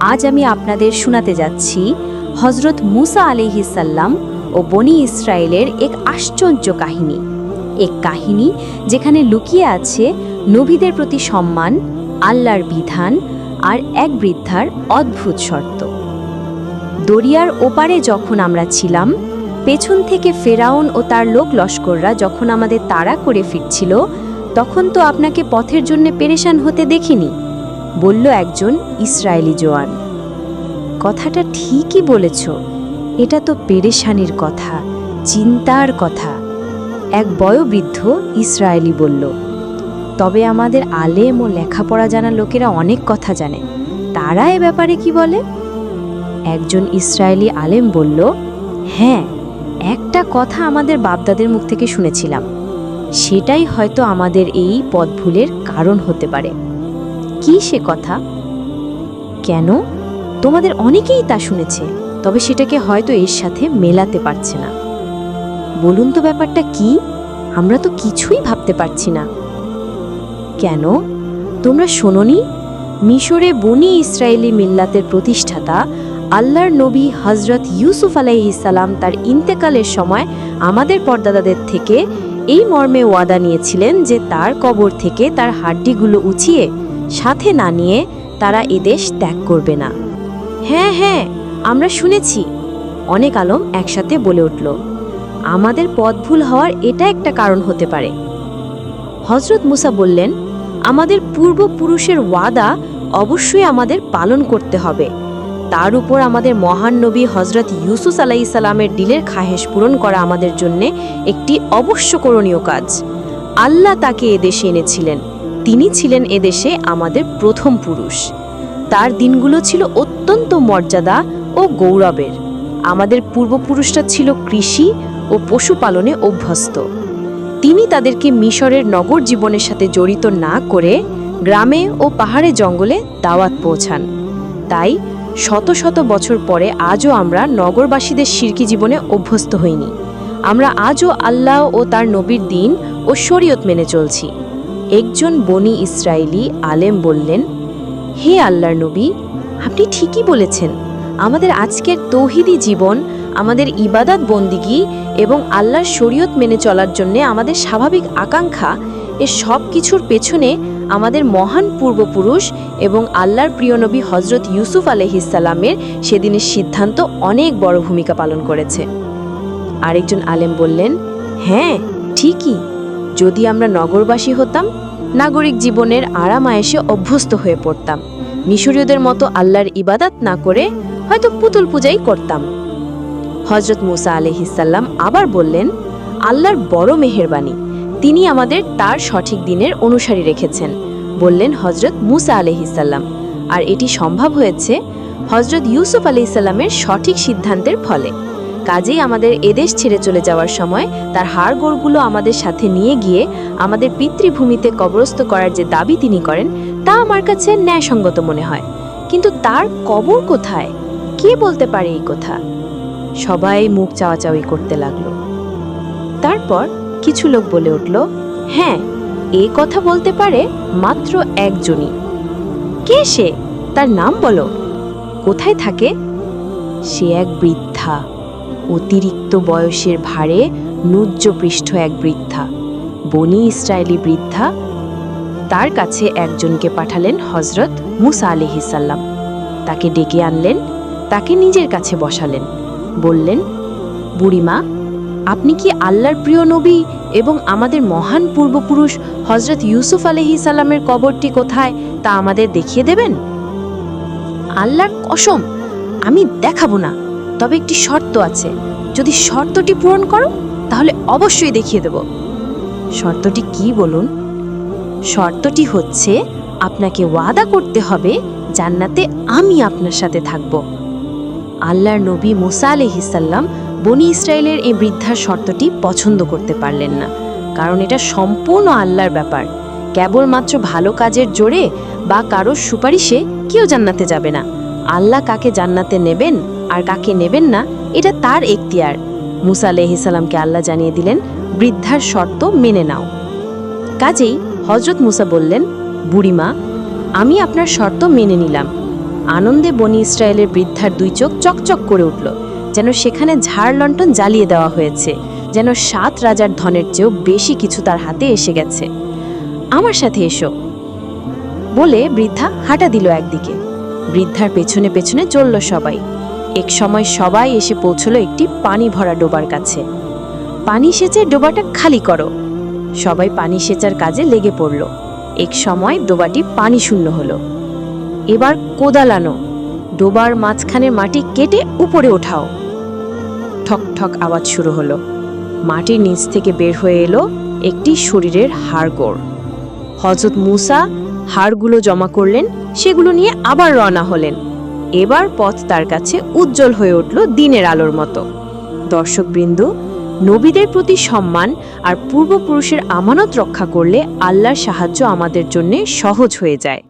আজ আমি আপনাদের শোনাতে যাচ্ছি হজরত মুসা আলিহিসাল্লাম ও বনি ইসরায়েলের এক আশ্চর্য কাহিনী। এক কাহিনী যেখানে লুকিয়ে আছে নবীদের প্রতি সম্মান, আল্লাহর বিধান আর এক বৃদ্ধার অদ্ভুত শর্ত। দরিয়ার ওপারে যখন আমরা ছিলাম, পেছন থেকে ফেরাউন ও তার লোক লস্কররা যখন আমাদের তাড়া করে ফিরছিল, তখন তো আপনাকে পথের জন্য পেরেশান হতে দেখিনি। বলল একজন ইসরায়েলি জোয়ান। কথাটা ঠিকই বলেছ, এটা তো পেরেশানির কথা, চিন্তার কথা। এক বয়োবৃদ্ধ ইসরায়েলি বলল, তবে আমাদের আলেম ও লেখাপড়া জানা লোকেরা অনেক কথা জানে, তারা এ ব্যাপারে কি বলে? একজন ইসরায়েলি আলেম বলল হ্যাঁ একটা কথা আমাদের বাপদাদের মুখ থেকে শুনেছিলাম। সেটাই হয়তো আমাদের এই পথ ভুলের কারণ হতে পারে। কি সে কথা? কেন? তোমাদের অনেকেই তা শুনেছে, তবে সেটাকে হয়তো এর সাথে মেলাতে পারছে না। বলুন তো ব্যাপারটা কি? আমরা তো কিছুই ভাবতে পারছি না। কেন? তোমরা শোনোনি? মিশরে বনি ইসরায়েলি মিল্লাতের প্রতিষ্ঠাতা আল্লাহর নবী হজরত ইউসুফ আলাইহিসাল্লাম তার ইন্তেকালের সময় আমাদের পর্দাদাদের থেকে এই মর্মে ওয়াদা নিয়েছিলেন যে তার কবর থেকে তার হাড্ডিগুলো উঁচিয়ে সাথে না নিয়ে তারা এদেশ ত্যাগ করবে না। হ্যাঁ হ্যাঁ আমরা শুনেছি। অনেক আলম একসাথে বলে উঠল, আমাদের পথ ভুল হওয়ার এটা একটা কারণ হতে পারে। হজরত মুসা বললেন, আমাদের পূর্বপুরুষের ওয়াদা অবশ্যই আমাদের পালন করতে হবে। তার উপর আমাদের মহান নবী হজরত ইউসুস আলাই সালামের দিলের খাহেশ পূরণ করা আমাদের জন্যে একটি অবশ্যকরণীয় কাজ। আল্লাহ তাকে এদেশে এনেছিলেন। তিনি ছিলেন এদেশে আমাদের প্রথম পুরুষ। তার দিনগুলো ছিল অত্যন্ত মর্যাদা ও গৌরবের। আমাদের পূর্বপুরুষরা ছিল কৃষি ও পশুপালনে অভ্যস্ত। তিনি তাদেরকে মিশরের নগর জীবনের সাথে জড়িত না করে গ্রামে ও পাহাড়ে জঙ্গলে দাওয়াত পৌঁছান। তাই শত শত বছর পরে আজও আমরা নগরবাসীদের শিরকি জীবনে অভ্যস্ত হইনি। আমরা আজও আল্লাহ ও তার নবীর দিন ও শরীয়ত মেনে চলছি। একজন বনি ইসরায়েলি আলেম বললেন, হে আল্লাহর নবী, আপনি ঠিকই বলেছেন। আমাদের আজকের তৌহিদি জীবন, আমাদের ইবাদাত বন্দিগি এবং আল্লাহর শরীয়ত মেনে চলার জন্য আমাদের স্বাভাবিক আকাঙ্ক্ষা, এ সব কিছুর পেছনে আমাদের মহান পূর্বপুরুষ এবং আল্লাহর প্রিয় নবী হজরত ইউসুফ আলহিসাল্লামের সেদিনের সিদ্ধান্ত অনেক বড় ভূমিকা পালন করেছে। আরেকজন আলেম বললেন হ্যাঁ ঠিকই। যদি আমরা নগরবাসী হতাম, নাগরিক জীবনের আরাম আয়েসে অভ্যস্ত হয়ে পড়তাম। মিশরীয়দের মতো আল্লাহর ইবাদাত না করে হয়তো পুতুল পূজাই করতাম। হজরত মুসা আলহিসাল্লাম আবার বললেন, আল্লাহর বড় মেহেরবানি, তিনি আমাদের তার সঠিক দিনের অনুসারী রেখেছেন। বললেন হজরত মুসা আলহিসাল্লাম আর এটি সম্ভব হয়েছে হজরত ইউসুফ আলহিসাল্লামের সঠিক সিদ্ধান্তের ফলে। কাজেই আমাদের এদেশ ছেড়ে চলে যাওয়ার সময় তার হাড়গোড়গুলো আমাদের সাথে নিয়ে গিয়ে আমাদের পিতৃভূমিতে কবরস্থ করার যে দাবি তিনি করেন, তা আমার কাছে ন্যায়সঙ্গত মনে হয়। কিন্তু তার কবর কোথায়? কে বলতে পারে এই কথা? সবাই মুখ চাওয়াচাওয়ি করতে লাগল। তারপর কিছু লোক বলে উঠল হ্যাঁ এ কথা বলতে পারে মাত্র একজনই। কে সে? তার নাম বলো। কোথায় থাকে? সে এক বৃদ্ধা। অতিরিক্ত বয়সের ভারে নুজ্জপৃষ্ঠ এক বৃদ্ধা, বনি ইসরায়েলি বৃদ্ধা। তার কাছে একজনকে পাঠালেন হজরত মুসা আলিহিসাল্লাম তাকে ডেকে আনলেন, তাকে নিজের কাছে বসালেন। বললেন, বুড়িমা, আপনি কি আল্লাহর প্রিয় নবী এবং আমাদের মহান পূর্বপুরুষ হজরত ইউসুফ আলহি সাল্লামের কবরটি কোথায় তা আমাদের দেখিয়ে দেবেন? আল্লাহর কসম, আমি দেখাবো না। তবে একটি শর্ত আছে। যদি শর্তটি পূরণ করো, তাহলে অবশ্যই দেখিয়ে দেব। শর্তটি কি বলুন? শর্তটি হচ্ছে, আপনাকে ওয়াদা করতে হবে, জান্নাতে আমি আপনার সাথে থাকব। আল্লাহর নবী মুসা আলহিসাল্লাম বনি ইসরায়েলের এই বৃদ্ধার শর্তটি পছন্দ করতে পারলেন না। কারণ এটা সম্পূর্ণ আল্লাহর ব্যাপার। কেবলমাত্র ভালো কাজের জোরে বা কারোর সুপারিশে কেউ জান্নাতে যাবে না। আল্লাহ কাকে জান্নাতে নেবেন? আর কাকে নেবেন না, এটা তার এখতিয়ার। মুসা আলহিসাল্লামকে আল্লাহ জানিয়ে দিলেন, বৃদ্ধার শর্ত মেনে নাও। কাজেই হজরত মুসা বললেন বুড়িমা আমি আপনার শর্ত মেনে নিলাম। আনন্দে বনি ইসরায়েলের বৃদ্ধার দুই চোখ চকচক করে উঠল, যেন সেখানে ঝাড় লণ্ঠন জ্বালিয়ে দেওয়া হয়েছে, যেন সাত রাজার ধনের চেয়েও বেশি কিছু তার হাতে এসে গেছে। আমার সাথে এসো। বলে বৃদ্ধা হাঁটা দিল একদিকে। বৃদ্ধার পেছনে পেছনে চলল সবাই। এক সময় সবাই এসে পৌঁছলো একটি পানি ভরা ডোবার কাছে। পানি সেচের ডোবাটা খালি করো। সবাই পানি সেচার কাজে লেগে পড়ল। এক সময় ডোবাটি পানি শূন্য হলো। এবার কোদাল আনো ডোবার মাঝখানের মাটি কেটে উপরে ওঠাও। ঠক ঠক আওয়াজ শুরু হলো। মাটির নিচ থেকে বের হয়ে এলো একটি শরীরের হাড়গোড়। হজরত মুসা হাড়গুলো জমা করলেন, সেগুলো নিয়ে আবার রওনা হলেন। এবার পথ তার কাছে উজ্জ্বল হয়ে উঠল দিনের আলোর মতো। দর্শকবৃন্দ, নবীদের প্রতি সম্মান আর পূর্বপুরুষের আমানত রক্ষা করলে আল্লাহর সাহায্য আমাদের জন্য সহজ হয়ে যায়।